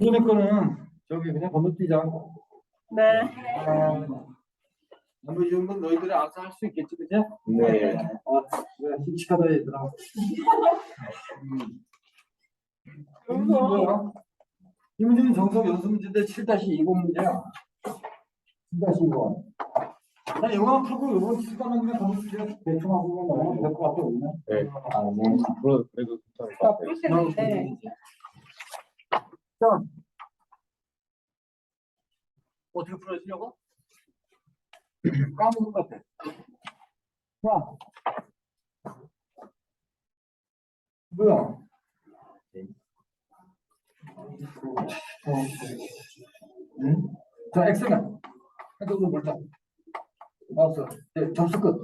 이번에 거는 저기 그냥 건너뛰자. 네. 아, 나머지 정도는 너희들이 알아서 할 수 있겠지, 그지? 네. 아, 그래, 씩씩하다, 얘들아. 음. 이 문제는 뭐야? 이 문제는 정석 연습 문제인데 7-20 문제야. 7-20. 나 이거만 풀고 이번 시간은 그냥 건너뛰자. 대충 하고 넘어가면 될것 같아, 오늘. 네. 아, 네. 앞으로 그래도 괜찮을 것 같아요. 데. 자, 어떻게 풀어주려고? 까먹은 것 같아. 자, 뭐야? 응? 자, X는 해도 볼자. 마우스, 네, 접수 끝.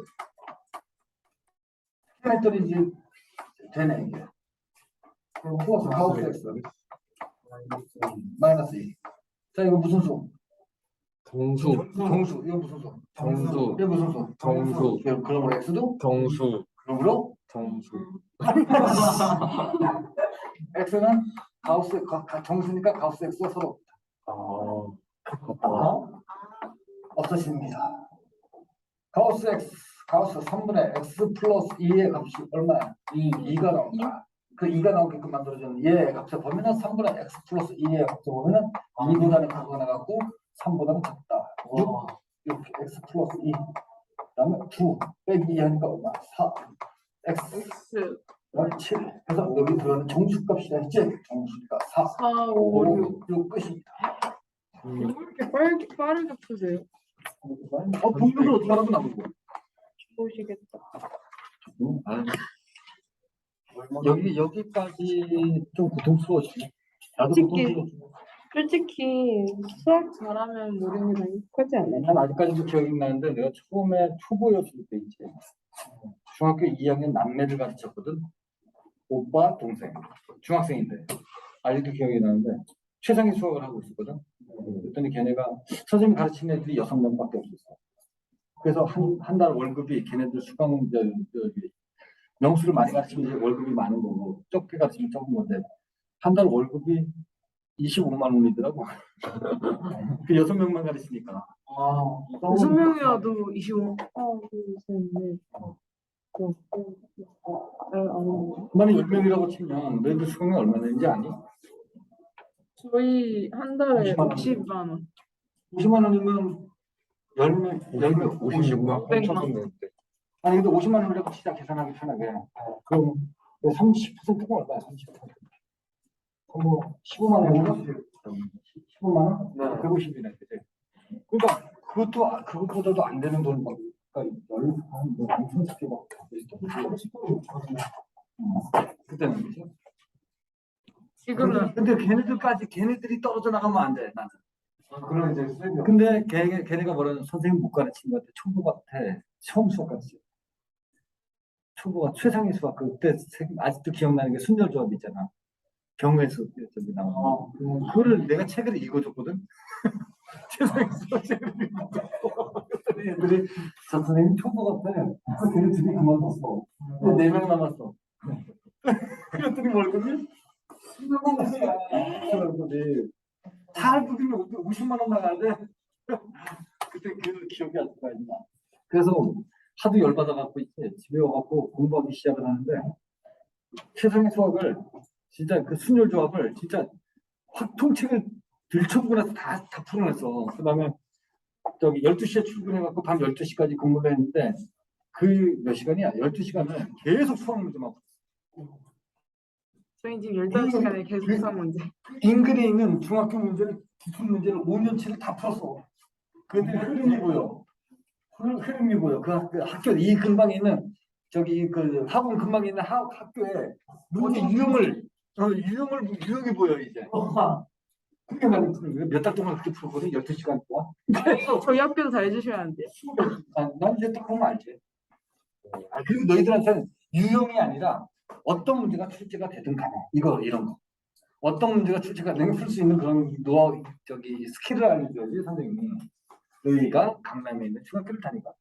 했더니 이제 되네 이게. 그럼 플러스 하우스 X. 마이너스 2. 자, 이거 무슨 수? 정수, 정수. 이거 무슨 수? 정수, 이거 무슨 수? 정수. 이거 그러므로 X도? 정수, 그러므로 정수. X는 가우스, 가, 가- 정수니까 가우스 X가 서로 아, 어? 없어집니다. 가우스 X, 가우스 3분의 X 플러스 2의 값이 얼마야? 2, 2가 나온다. 그 2가 나오게끔 만들어주는 얘의 값을 보면은 3분의 X 플러스 2의 값을 보면은 2보다는 크가 나갔고 3보다는 작다. 6, 이렇게 X 플러스 2. 그 다음에 9 빼기 2 하니까 얼마? 4. X X 그다음에 7. 그래서 여기 들어가는 정수값이라 했지? 정수니까 4. 4, 5, 6. 6 끝입니다. 왜 이렇게 빠르게, 빠르게 푸세요? 어, 분류를 어떻게 하라고 나보고. 보시겠다. 여기 여기까지 좀 고통스러워지네. 나도 솔직히- 고통스러워. 솔직히 수학 잘하면 모르는 게 행복하지 않아요? 난 아직까지도 기억이 나는데 내가 처음에 초보였을 때 이제 중학교 2학년 남매를 가르쳤거든. 오빠 동생 중학생인데 아직도 기억이 나는데 최상위 수학을 하고 있었거든. 그랬더니 걔네가 선생님 가르치는 애들이 여섯 명밖에 없었어. 그래서 한 한 달 월급이 걔네들 수강 저기 명수를 많이 가르치면 이제 월급이 많은 거고 적게 가르치면 적은 건데 한 달 월급이 25만 원이더라고. 그 여섯 명만 가르치니까. 아, 여섯 명이라도 25. 하나, 둘, 셋, 넷. 어, 아니, 나는 10명이라고 치면 너희들 수강료 얼마인지 아니? 저희 한 달에 50만 원. 60만 원. 50만 원이면 10명, 10명, 56만 100만. 8천 원인데. 아니, 근데 50만 원이라고 치자 계산하기 편하게. 그럼 30%가 얼마야? 30%. 그럼 뭐 15만 원인가? 15만 원? 네. 150이네, 그지? 그러니까 그것도, 아- 그것보다도 안 되는 돈 막, 그러니까 열, 한, 뭐, 엄청 크게 막. 그때는 그지? 지금은 근데 걔네들까지 걔네들이 떨어져 나가면 안 돼, 나는. 그럼 이제. 근데 걔, 걔네가 뭐라는 선생님 못 가르친 것 같아. 초보 같아. 처음 수업 가르 치. 초보가 최상위 수학 그때 생- 아직도 기억나는 게 순열 조합 있잖아. 경우에서 저기 나오는 거. 그거를 내가 책을 읽어줬거든. 최상위 수학 책을 읽어줬고. 그랬더니 애들이 저 선생님 초보 같아. 걔네 둘이 그만뒀어. 근데 네명 남았어. 그랬더니 월급이 10만 원이야. 월급이. 다 할부기면 50만 원 나가야 돼. 그때 그 기억이 아직도 나. 그래서 하도 열받아갖고 이제 집에 와갖고 공부하기 시작을 하는데 세상의 수학을 진짜 그 순열 조합을 진짜 확 통책을 들쳐보고 나서 다, 다 풀어냈어. 그 다음에 저기 12시에 출근해갖고 밤 12시까지 근무를 했는데 그 몇 시간이야? 12시간을 계속 수학 문제만 풀었어. 저희 지금 15시간에 계속 그- 수학 문제. 인근에 있는 중학교 문제를 기출 문제를 5년치를 다 풀었어. 근데 흐름이 보여. 흐- 흐름이 보여. 그, 학- 그 학교 이 근방에 있는 저기 그 학원 근방에 있는 학, 학교에 문제 유형을 어, 유형을 유형이 보여 이제. 그렇게 많이 풀어. 몇달 동안 그렇게 풀었거든. 12시간 동안. 그래서 저희 학교도 다안 돼요. 아, 난 이제 딱 보면 알지. 아, 그리고 너희들한테는 유형이 아니라 어떤 문제가 출제가 되든 간에 이거 이런 거. 어떤 문제가 출제가 되면 풀 수 있는 그런 노하우 저기 스킬을 알려줘야지 선생님이. 너희가 강남에 있는 중학교를 다니까.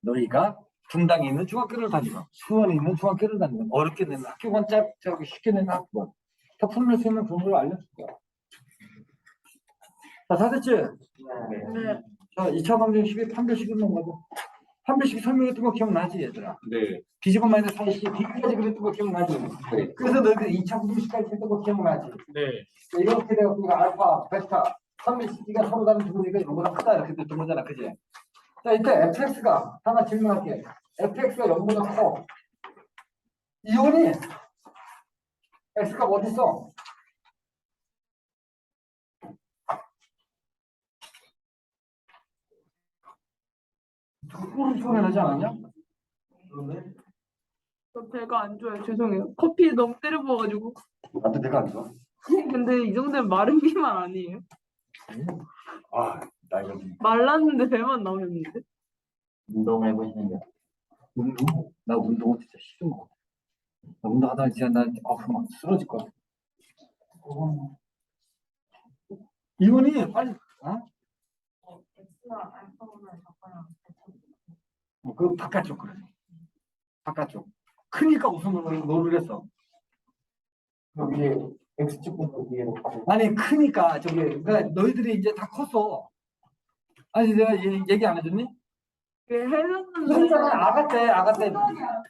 너희가 분당에 있는 중학교를 다니고 수원에 있는 중학교를 다니고 어렵게 학교건 짭 저기 쉽게 되는 학교건 다 풀어낼 수 있는 걸 알려줄 거야. 자, 다 됐지? 네. 자, 2차 방정식의 판별식은 뭔가죠? 판별식 설명했던 거 기억나지, 얘들아? 네. 비제곱 마이너스 4시, B까지 그랬던 거 기억나지? 네. 그래서 너희들 2차 방정식까지 했던 거 기억나지? 네. 자, 이렇게 돼갖고 알파, 베타, 판별식이가 서로 다른 두 개니까 이거보다 크다 이렇게 됐던 거잖아, 그지? 자, 이때 fx가 하나 질문할게. fx가 0보다 커. 이온이 있어? 꿀을 소리 나지 않았냐? 저 배가 안 좋아요. 죄송해요. 커피 너무 때려 부어가지고. 나도 내가 안 좋아. 근데 이 정도면 마른 비만 아니에요? 아, 나 이거 말랐는데 배만 나오는데. 운동을 해보시는 게. 운동? 나 운동은 진짜 싫은 거. 나 운동하다가 진짜 나, 아, 막 쓰러질 것 같아. 어. 이혼이 빨리, 어? 어, 그 바깥쪽 그래. 바깥쪽. 크니까 무슨 노를 했어. 여기에 X축분도 위에 놓고. 아니 크니까 저기 그러니까 너희들이 이제 다 컸어. 아니 내가 얘- 얘기 안 해줬니? 그 해줬는데. 그러니까 아가 때 아가 때.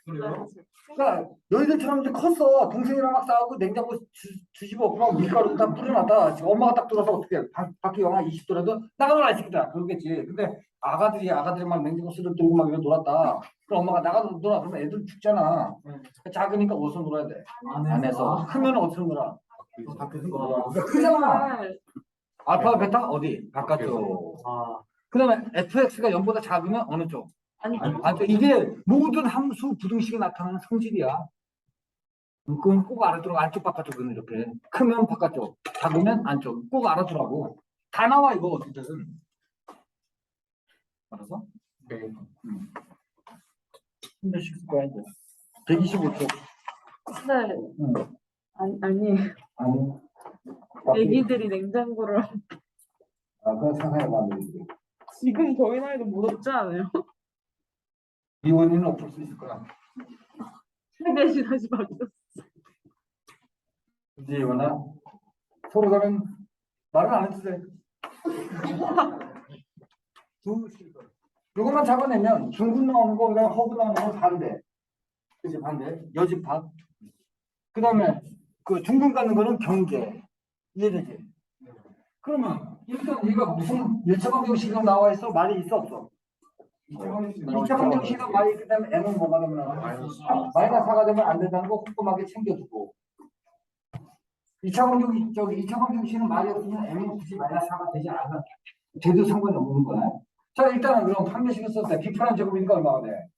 그래요? 그러니까 너희들처럼 이제 컸어. 동생이랑 막 싸우고 냉장고 주, 주집어 그럼 밀가루 다 뿌려놨다. 지금 엄마가 딱 들어서 어떻게 밖- 밖에 영하 20도라도 나가더라 이 새끼들아. 그러겠지. 근데 아가들이 아가들이 막 냉장고 술을 들고 막 이러 놀았다. 그럼 엄마가 나가서 놀아. 그러면 애들 죽잖아. 작으니까 어디서 놀아야 돼? 안에서. 크면 어디서 놀아? 크잖아. 알파 베타 어디? 바깥쪽. 아. 그다음에 fx가 0보다 작으면 어느 쪽? 아니, 아, 이게 모든 함수 부등식에 나타나는 성질이야. 그건 꼭 알아두라고 안쪽 바깥쪽은 이렇게 크면 바깥쪽, 작으면 안쪽 꼭 알아두라고. 다 나와 이거 어떻게든. 알아서? 네. 한 대씩 쓸 거야 이제. 125초. 네. 응. 아니, 아니. 아니. 애기들이 냉장고를. 아, 그건 상상해봐. 지금 저희 나이도 못 없지 않아요? 이원이는 없을 수 있을 거야. 세대시 다시 바뀌었어. 이제 이거나 서로 다른 말은 안 돼. 두 실걸. 이것만 잡아내면 중군 나오는 거, 그다음 허구 나오는 거 반대. 그지 반대. 여집합. 그 다음에 그 중군 갖는 거는 경계. 이해되지? 그러면 일단 얘가 무슨 일차 방정식으로 나와 있어? 말이 있어 없어? 일차 방정 식은 말이 있기 때문에 n은 뭐가 되면 마이너스 마이너스 4가 되면 안 된다는 거 꼼꼼하게 챙겨주고 2차 방정식 저기 2차 방정 식은 말이 없으면 m은 굳이 마이너스 4가 되지 않아 돼도 상관이 없는 거야 자 일단은 그럼 판매식을 썼을 때 비판한 제곱이니까 얼마가 돼?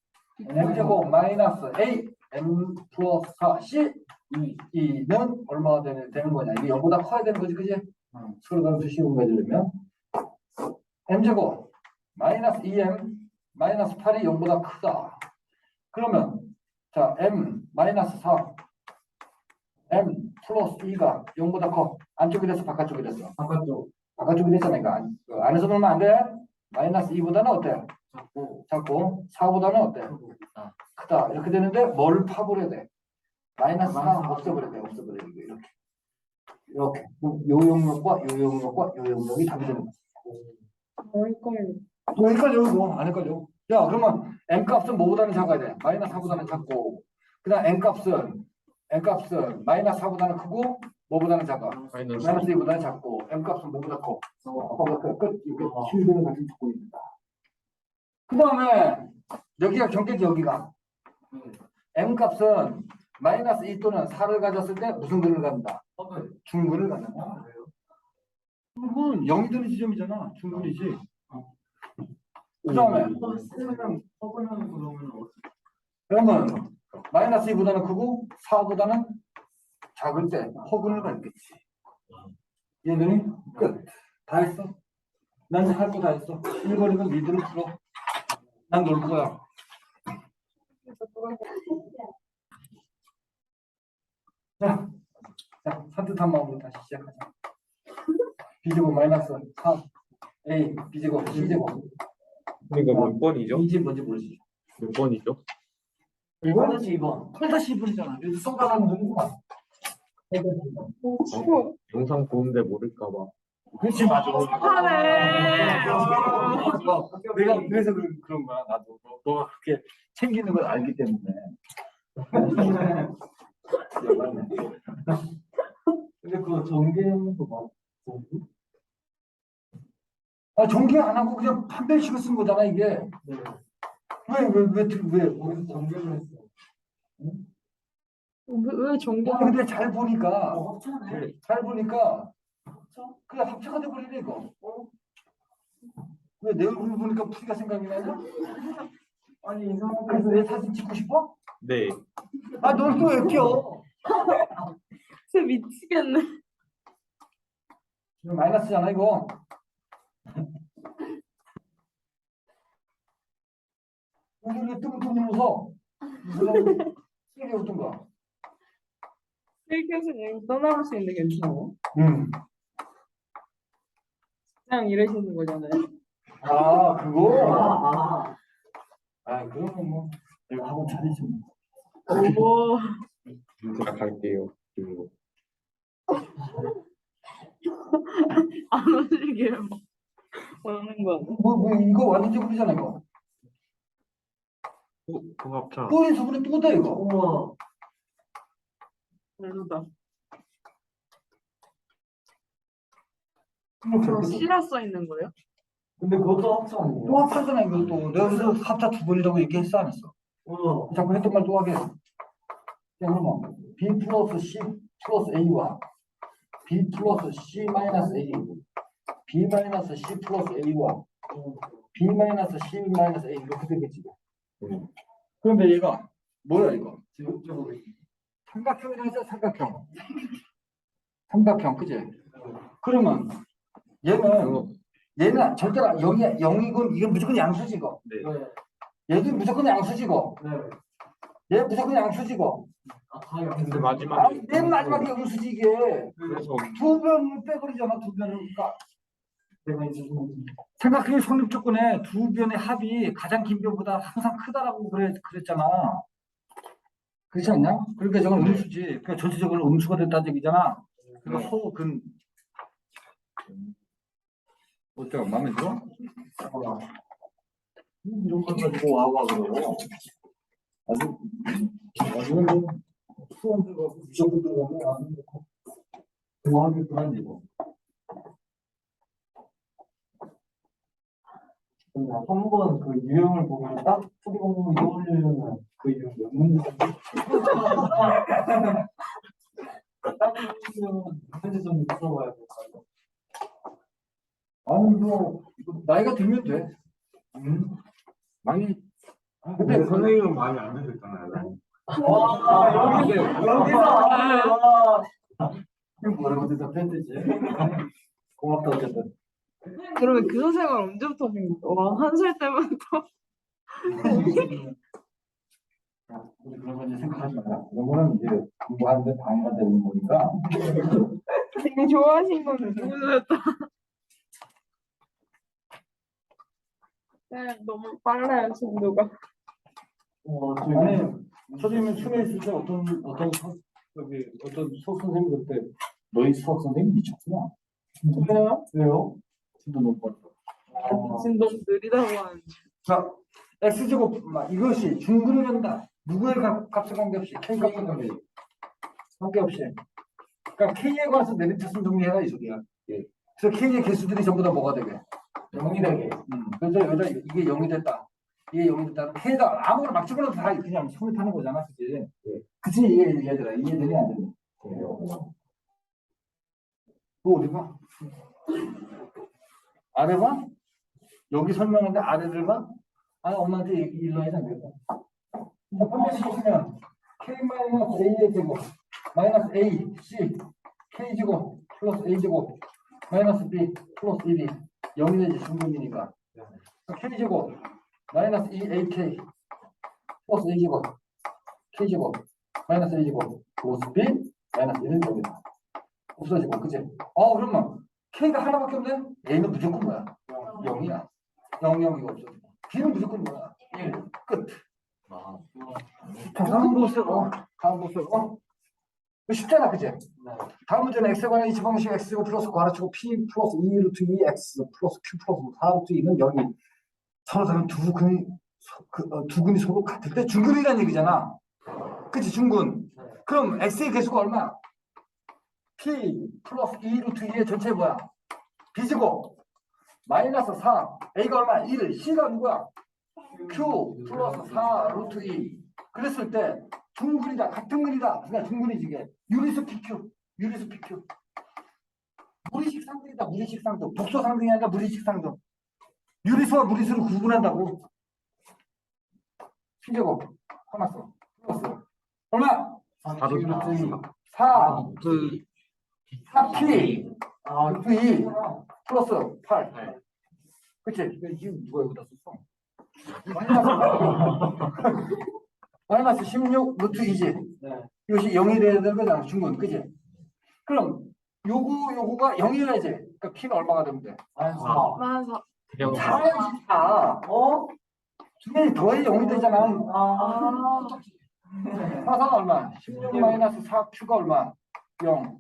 m 제곱 마이너스 a m 플러스 4 c 2, 는 얼마가 되는, 되는 거냐 이게 0보다 커야 되는 거지 그지? 서로 다른 쉬운 거 해주려면 m 제곱 마이너스 2m 마이너스 8이 0보다 크다 그러면 자, m 마이너스 4, m 플러스 2가 0보다 커. 안쪽이 됐어, 바깥쪽이 됐어. 바깥쪽. 바깥쪽이 됐잖아, 이거. 안- 그 안에서 놀면 안 돼. 마이너스 2보다는 어때? 작고. 작고. 4보다는 어때? 크다. 이렇게 되는데 뭘 파버려야 돼? 마이너스 4 없애버려야 돼, 없애버려야 돼. 이렇게. 이렇게. 요 영역과 요 영역과 요 영역이 답이 되는 거야. 뭘걸. 뭐 헷갈려 이거 안 헷갈려 야 그러면 m 값은 뭐보다는 작아야 돼 마이너스 4보다는 작고 그 다음 n 값은 n 값은 마이너스 4보다는 크고 뭐보다는 작아 마이너스 마이너스 2보다는 작고 m 값은 뭐보다 커 뭐보다 커 끝. 이게 힘드는 같은 조건입니다 그 다음에 여기가 경계지 여기가 m 값은 마이너스 2 또는 4를 가졌을 때 무슨 근을 갖는다 중근을 갖는다 중근 0이 되는 지점이잖아 중근이지 그 다음에 그러면 마이너스 2보다는 크고 4보다는 작을 때 허근을 갖겠지. 얘들이 끝. 다 했어. 난 할 거 다 했어. 일거리는 니들을 풀어. 난 놀 거야. 자, 자, 산뜻한 마음으로 다시 시작하자. B제곱 마이너스 4 A B제곱 C제곱 이거 몇 번이죠? 이집 뭔지 모르지. 몇 번이죠? 1번 다시 2번. 8 다시 2번이잖아. 여기 쏟아가는 거구만. 추워. 영상 보는데 모를까봐 그렇지 맞아. 하네. 어, 내가 그래서 그- 그런 거야 나도 너, 너가 그렇게 챙기는 걸 알기 때문에. 근데 그거 전개하는 거 봐. 아 전개 안 하고 그냥 판별식을 쓴 거잖아 이게. 왜왜왜왜 왜, 왜, 거기서 전개를 했어. 왜, 왜 전개? 아, 근데 잘 보니까 네. 잘 보니까 그냥 합체가 돼버리네 이거. 왜내 얼굴 보니까 풀이가 생각이 나냐? 아니 이상하게. 그래서 내 사진 찍고 싶어? 네. 아 널또왜 껴? 쟤 미치겠네. 이거 마이너스잖아 이거. 여기 왜 뜬금뜬금 웃어? 세게 웃던가. 이렇게 해서 그냥 떠나볼 수 있는데 괜찮아? 응. 그냥 이러시는 거잖아요. 아 그거? 아 그러면 뭐 내가 학원 차리지 뭐. 오. 제가 갈게요. 그리고 안 오시게요. 오는 거 아니야? 뭐, 뭐 이거 완전 찌부리잖아 이거. 어, 공합차. 또 해서 그래 또다 이거. 우와. 별로다. 저 이렇게 씨라 써 있는 거예요? 근데 그것도 합차 아니에요? 또 합하잖아 이거 또. 내가 그래서 합차 두 번이라고 얘기했어 안 했어? 우와. 자꾸 했던 말 또 하게. 자 그러면 B 플러스 C 플러스 A와 B 플러스 C 마이너스 A B 마이너스 C 플러스 A와 B 마이너스 C 마이너스 A 이렇게 되겠지. 음. 그런데 얘가 뭐야 이거? 지금 저거 삼각형이라 했어 삼각형. 삼각형 그지? 그러면 얘는 얘는 절대로 영이 영이건 이건 무조건 양수지 이거. 네. 얘도 무조건 양수지고 네. 얘 무조건 양수지고. 아, 다 근데 아, 마지막에 맨 마지막에 양수지 이게. 그래서 두 변을 빼버리잖아 두 변을 그러니까 내가 이제 좀 삼각형의 성립 조건에 두 변의 합이 가장 긴 변보다 항상 크다라고 그래 그랬잖아 그렇지 않냐? 그러니까 저건 음수지 그러니까 전체적으로 음수가 됐다는 얘기잖아 그러니까 허근 어때요? 마음에 들어? 이런 걸 가지고 와와 그러고 아주 나중에 뭐 수험들과 무조건 들어가면 안 좋고 좋아하겠구나 이거 근데 한번 그 유형을 보면 딱 풀이 공부 떠올리는 그 유형 몇 문제 딱좀 물어봐야 될까요? 아니 뭐 나이가 들면 돼. 음. 많이 근데 선생님은 많이 안 되셨잖아요. 아, 여기서 여기서 이거 뭐라고 대답했듯이 고맙다 어쨌든. 그러면 그 생활 언제부터 하신 거예요? 와, 한 살 때부터? 야, 우리 그런 거 이제 생각하지 마라. 그런 거는 이제 공부하는데 방해가 되는 거니까. 되게 좋아하신 거는 누구였다. 네, 너무 빨라요,速度가. 어, 아니 선생님은 수에 있을 때 어떤 어떤 서, 여기 어떤 수학 선생님 그때 너희 수학 선생님 미쳤구나. 진짜요? 왜요? 진도 못 봤어. 지금 너무 느리다고 하는데. 자, x 제곱 막 이것이 중근을 한다. 누구의 값- 값에 관계없이 k 값에 관계 관계없이. 그러니까 k에 관해서 메리트슨 정리해라 이 소리야. 예. 그래서 k의 개수들이 전부 다 뭐가 되게. 영이 되게. 음. 그래서 여자 이게 0이 됐다. 이게 0이 됐다. k가 아무거나 막 집어넣어도 다 그냥 성립하는 거잖아, 그지? 예. 그치 이해 얘들아 이해되니 안 되니? 또 어디 봐? 아래 봐? 여기 설명하는데 아래를 봐? 아 엄마한테 일로 해서 안 되겠다. 자, 판별식 보시면 k 마이너스 a의 제곱 마이너스 a c k 제곱 플러스 a 제곱 마이너스 b 플러스 1이 0이 되지 중분이니까 k 제곱 마이너스 2ak 플러스 a 제곱 k 제곱 마이너스 a 제곱 플러스 b 마이너스 1은 됩니다. 없어지고 그치? 어 그러면 k가 하나밖에 없네? a는 무조건 뭐야? 0 이야. 0, 0 이거 없어지고 b는 무조건 뭐야? 1 끝. 자 다음 보세요. 다음 보세요. 이거 쉽잖아, 그지? 다음 문제는 x에 관한 이치 방식 x제곱 플러스 괄호치고 p 플러스 2 루트 2x 플러스 q 플러스 4 루트 2는 여기 서로 다른 두 근이 서- 그, 어, 두 근이 서로 같을 때 중근이라는 얘기잖아. 그치 중근. 그럼 x의 개수가 얼마? p 플러스 2 루트 2의 전체 뭐야? b제곱 마이너스 4 a가 얼마? 1 c가 누구야? q 플러스 4 루트 2 그랬을 때 중근이다 같은 근이다 그냥 중근이지 이게 유리수 pq 유리수 pq 무리식 상등이다 무리식 상등 독소 상등이 아니라 무리식 상등 유리수와 무리수를 구분한다고. p제곱. 하나 써 플러스 얼마? 4 루트 2 4그 4p 아, 루트 2 플러스 8 그치? 이거 지금 누가 여기다 썼어? 마이너스 마이너스 16 루트 2지 네. 이것이 0이 돼야 되는 거잖아 중근. 그지? 그럼 요거 요거가 0이라야지. 그러니까 p는 얼마가 되면 돼? 마이너스 많아서. 4야지 4 어? 두 개를 더해 0이 되잖아 아. 4가 얼마? 16 마이너스 4q가 얼마? 0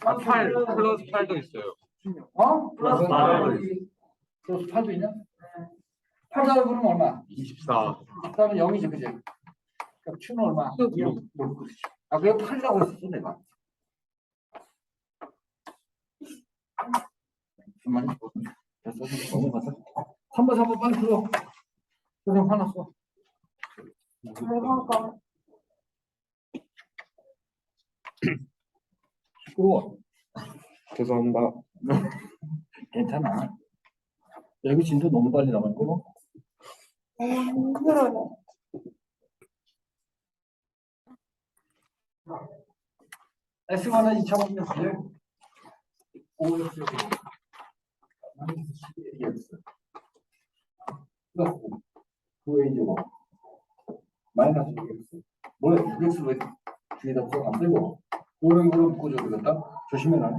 8 플러스 8도 있어요. 어? 플러스 팔. 플러스 8도 있냐? 8 자를 부르면 얼마? 24. 그다음에 0이지 그지? 그럼 q는 얼마? 육. 6 그렇지 아 그게 8이라고 했었어 내가 잠깐만 됐어 넘어가자 3번 3번 빨리 들어 선생님 화났어. 시끄러워 죄송합니다. 괜찮아 여기 진도 너무 빨리 나갔고 음, 그러네. S만은 2차원이었어요 5x 마이너 스 12x 플러스 9a 제곱 마이너스 6x 뭐야 6x 왜 뒤에다 써안 쓰고 5를 묶어줘 되겠다 조심해라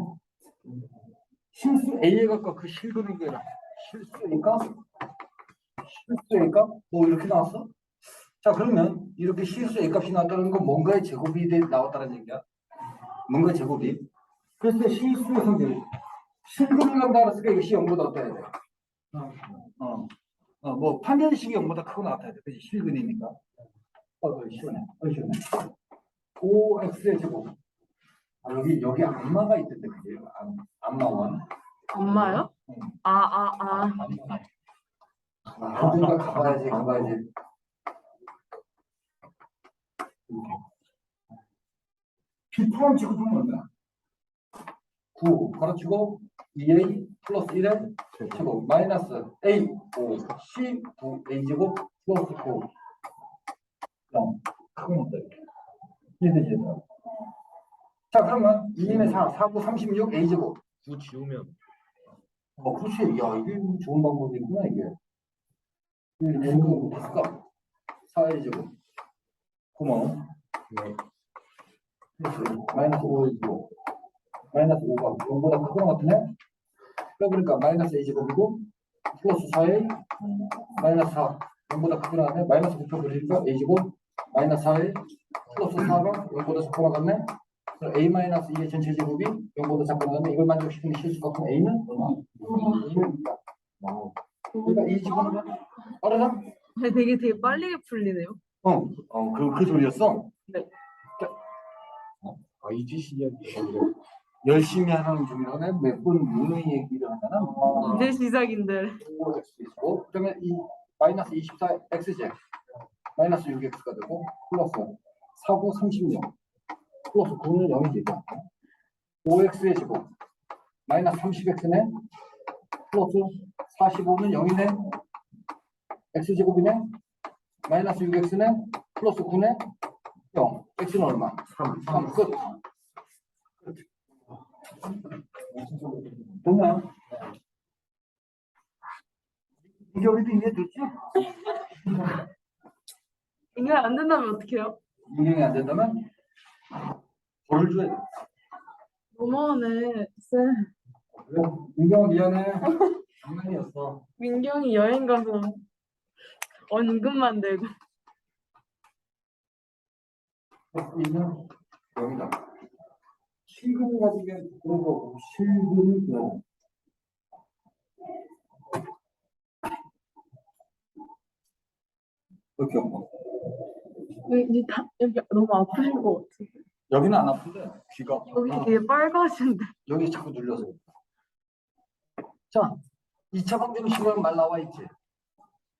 실수 A에 갖고 그 실근인 거야 실수니까 실수니까 뭐 이렇게 나왔어? 자 그러면 이렇게 실수 A 값이 나왔다는 건 뭔가의 제곱이 돼- 나왔다는 얘기야 뭔가 제곱이 그래서 실수의 성질 실근을 한다 그랬으니까 이것이 0보다 어때야 돼? 어, 어, 뭐 판별식이 0보다 크고 나타야 돼. 그지? 실근이니까. 어, 어 시원해. 어 시원해. 5x의 제곱. 아, 여기 여기 안마가 있던데 그지 안, 안마원. 엄마요? 응. 아, 아, 아. 아, 어딘가 가봐야지 가봐야지. B프럼 지구품은 얼마야? 9 가로치고 2A 플러스 1의 제곱 마이너스 A 5 C 9 A 제곱 플러스 9 0 크고 못다 이렇게 되지 자 그러면 2인의 4 4 9 36 A 제곱 9 지우면 어, 그렇지. 야, 이게 좋은 방법이구나, 이게. 이거 됐을까? 사회제곱. 고마워. 네. 마이너스 5이고, 마이너스 5가 0보다 크고 같으네? 그러니까 마이너스 A제곱이고, 플러스 4에 마이너스 4. 0보다 크고 나왔네? 마이너스 9표 그리니까 A제곱, 마이너스 4에 플러스 4가 0보다 작고 나갔네? 그럼 A 마이너스 2의 전체 제곱이 0보다 작고 나갔네? 이걸 만족시키면 실수가 그럼 A는 얼마? 이거니까. 그러니까 이 지구는 빠르다? 되게 되게 빨리 풀리네요. 어, 어, 그, 그 소리였어? 아, 이지 시작이 열심히 하는 중이라네 몇번 문의 얘기를 하잖아. 이제 시작인데. 있고, 그러면 이 마이너스 24 xj 마이너스 6x가 되고 플러스 4고 36 플러스 9는 0이지. 5x의 제곱 마이너스 30x네 플러스 45는 0이네 x제곱이네 마이너스 6x네 플러스 9네 0 x는 얼마? 3 3 끝. 됐나? 이게 우리도 이해됐지? 이게 안 된다면 어떡해요? 인경이 안 된다면 벌을 줘야 돼. 너무하네. 쌤. 그래? 인경아 미안해. 장난이었어. 민경이 여행 가서 언급만 되고. 이는 여기다. 실근을 가지면 그런 거고 실근은 그냥 그렇게 없고 왠지 다 여기 너무 아프신 것 같아. 여기는 안 아픈데 귀가 여기 아, 되게 빨가신데. 여기 자꾸 눌려서 자 2차 방정 식은 말 나와 있지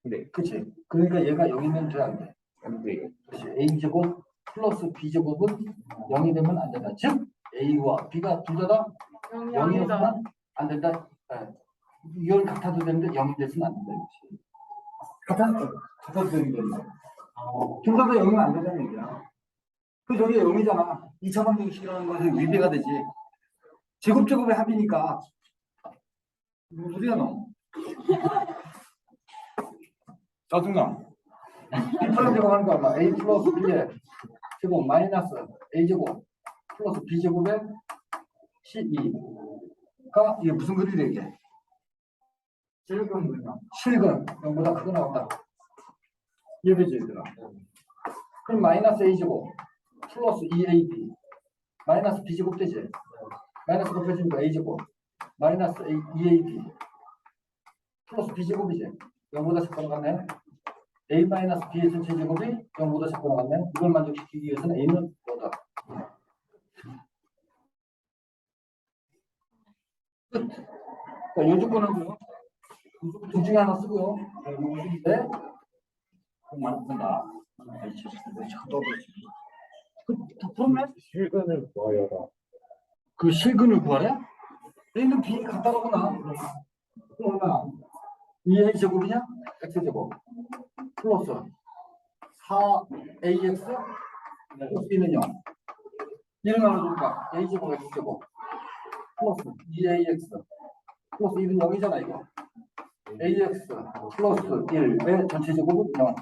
네. 그치 그러니까 얘가 여기면 돼안 돼? 안 돼요. 그렇지 a제곱 플러스 b제곱은 0이 되면 안 된다 즉 a와 b가 둘다 영이 0이어서는 안 된다. 예. 이걸 같아도 되는데 0이 돼서는 안 된다 이거지. 같아, 같아도 되는 둘다 0이면 안 된다는 얘기야. 그 저게 0이잖아. 2차 방정식이라는 것은 위배가 되지. 제곱 제곱의 합이니까. 무슨 소리야 너? 짜증나 B 플러스 제곱 하는 거 얼마 A 플러스 B의 제곱 마이너스 A 제곱 플러스 B 제곱의 12가 이게 무슨 글이래 이게? 실근 분량. 실근 0보다 크게 나온다. 이해되지 얘들아. 그럼 마이너스 A 제곱 플러스 2AB 마이너스 B 제곱 되지? 마이너스 곱해주니까 A 제곱. 마이너스 A, 2AB 플러스 B 제곱이지? 0보다 작고 나갔네. A 마이너스 B의 전체 제곱이 0보다 작고 나갔네. 이걸 만족시키기 위해서는 A는 뭐다 자, 요 조건하고요 둘 중에 하나 쓰고요 네? 공만 쓴다 아이씨, 이거 자꾸 떠들지. 그다 풀었네? 실근을 구하여라. 그 실근을 구하래? A는 B 갖다 놓구나. 그러나 2A 제곱이냐? X 제곱 플러스 4AX 플러스 B는 0. 1을 나눠주니까 A 제곱 X 제곱 플러스 2AX 플러스 1은 0이잖아 이거. AX 플러스 1의 전체 제곱은 0.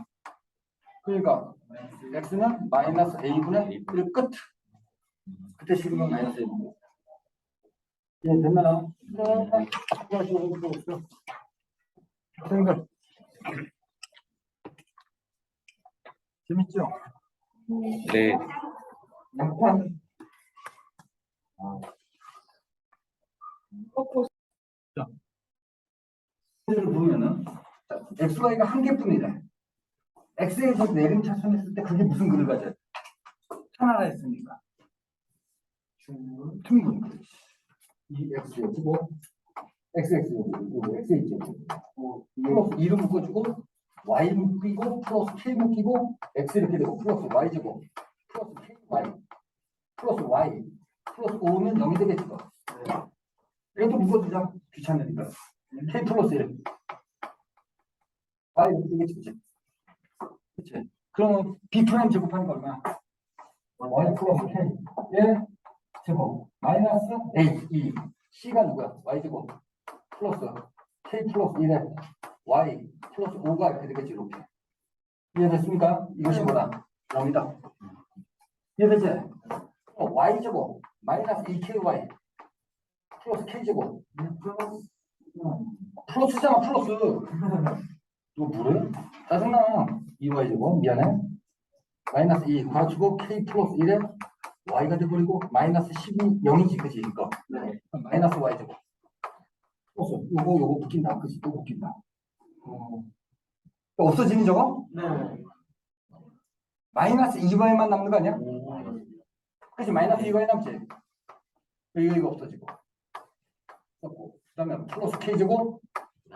그러니까 X는 마이너스 A분의 1 끝. 그때 식으면 마이너스 1. 예, 됐나요? 네. 학생들. 재밌죠? 네. 양판. 자, 를 보면은 자, XY가 한 개뿐이래. X에서 내림 차순 했을 때 그게 무슨 글을 가져요? 하나라. 둥근 글. 이 X 여기고 X X 여기고 X 있죠. 플러스 2를 묶어주고 Y 묶이고 플러스 K 묶이고 X 이렇게 되고 플러스 Y 제곱 플러스 K Y 플러스 Y 플러스 5면 0이 되겠지 뭐. 이것도 묶어주자 귀찮으니까 K 플러스 1 Y 이렇게 되겠지 그치? 그치? 그러면 B 프라임 제곱하니까 얼마? Y 플러스 K 예 제곱 마이너스 A 2 C가 누구야? Y 제곱 플러스 K 플러스 1에 Y 플러스 5가 이렇게 되겠지 이렇게 이해됐습니까? 이것이 뭐다? 0이다 이해되지? 어, Y 제곱 마이너스 2KY 플러스 K 제곱. 플러스잖아 플러스. 이거 뭐래? 짜증나 2Y 제곱. 미안해. 마이너스 2 가지고 K 플러스 1에 Y가 돼버리고 마이너스 10이 0이지 그지? 이거? 그럼 마이너스 Y 제곱. 플러스 요거 요거 붙긴다. 그지? 또 붙긴다. 어. 또 없어지는 저거? 네. 마이너스 2y만 남는 거 아니야? 그치 마이너스 2y 남지? 이거 이거 없어지고 그 다음에 플러스 k 제곱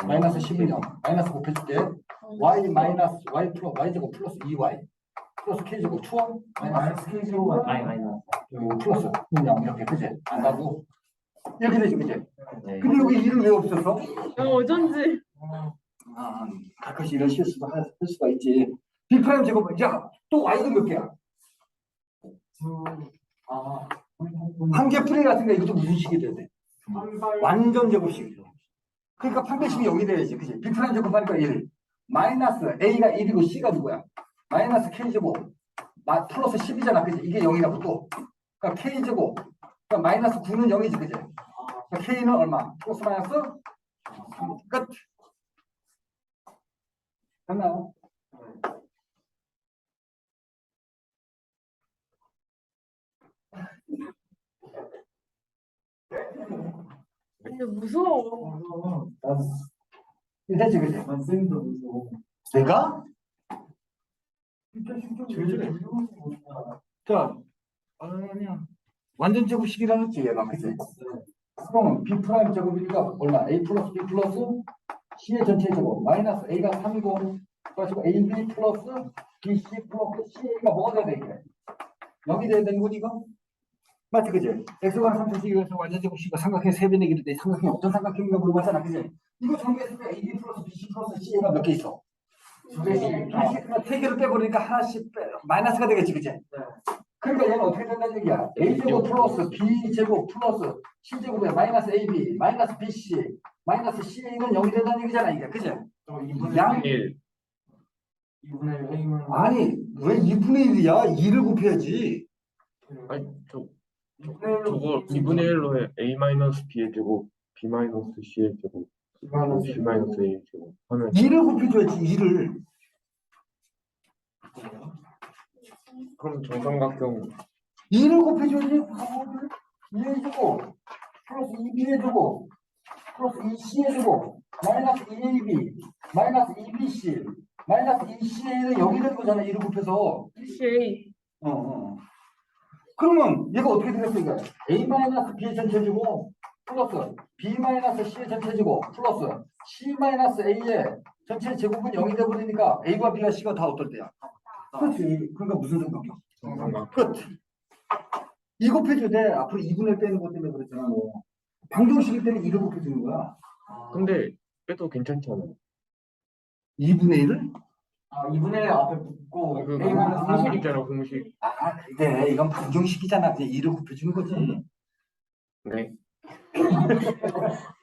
마이너스 10은 0 마이너스 곱해줄게 y 마이너스 y 플러스 y 제곱 플러스 2y 플러스 k 제곱 추워 마이너스 K 제곱 아니. 여기 플러스 0 이렇게 그지 안 가고 이렇게 되지 그지 네. 근데 여기 1은 왜 없었어? 어, 어쩐지. 아 가끔씩 이런 실수도 할, 할 수가 있지 b 프라임 제곱은 야또 y가 몇 개야? 아. 한개 풀이 같은데 이것도 무슨 식이 돼야 돼? 완전 제곱식이죠. 그러니까 판별식이 0이 돼야지. 그치? B 프라임 제곱 하니까 1. 마이너스 A가 1이고 C가 누구야? 마이너스 K 제곱. 마, 플러스 10이잖아. 그치? 이게 0이라고 또. 그러니까 K 제곱. 그러니까 마이너스 9는 0이지. 그치? 그러니까 K는 얼마? 플러스 마이너스? 끝. 됐나요? 근데 무서워. 되지, 그지? 선생님도 무서워. 내가? 제일 자, 아니야. 완전 제곱식이라 했지, 얘가, 그지? 그럼 B 프라임 제곱이니까 얼마? A 플러스 B 플러스 C의 전체 제곱 마이너스 A가 3이고 그래가지고 AB 플러스 BC 플러스 CA가 뭐가 돼야 돼 이게? 0이 돼야 되는 거니 이거? 맞지 그지? X가 3차식이라서 완전 제곱식이가 삼각형 세배 내기를 때 삼각형 어떤 삼각형인가 물어봤잖아 그지? 이거 정리했을 때 AB 플러스 BC 플러스 CA가 몇 개 있어? 두 개씩 하나씩 세 개를 빼버리니까 하나씩 빼 마이너스가 되겠지 그지? 그러니까 얘는 어떻게 된다는 얘기야? A제곱 플러스 B제곱 플러스 C제곱에 마이너스 AB 마이너스 BC 마이너스 CA는 0이 된다는 얘기잖아 이게 그지? 양1 이분의 A만 아니 왜 2분의 1이야? 2를 곱해야지 아니 저 저거 2분의 1로 해. A 마이너스 b의 제곱 b 마이너스 c의 제곱 c 마이너스 a의 제곱 하면 2를 곱해줘야지 2를. 그럼 정삼각형 2를 곱해줘야지. 2 해주고 플러스 2B 해주고 플러스 2C 해주고 마이너스 2AB 마이너스 2BC 마이너스 2CA는 0이 되는 거잖아 2를 곱해서. CA. 어, 어. 그러면 얘가 어떻게 되겠어 이거? A 마이너스 B의 전체주고 플러스 B 마이너스 C의 전체주고 플러스 C 마이너스 A의 전체 제곱은 0이 돼 버리니까 A와 B와 C가 다 어떨 때야? 그렇지. 그러니까 무슨? 정삼각 끝. 이 곱해줘야 돼. 앞으로 2분의 빼는 것 때문에 그랬잖아. 뭐. 방정식일 때는 2를 곱해주는 거야. 근데 빼도 괜찮잖아요 2분의 1을? 아 이분의 앞에 붙고 그 A만 공식 있잖아 공식 아, 근데 이건 방정식이잖아. 그냥 2를 곱해주는 거지. 네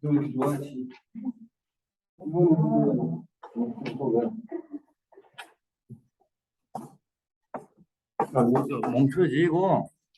너 이렇게 좋아하지? 이거는? 아, 이거.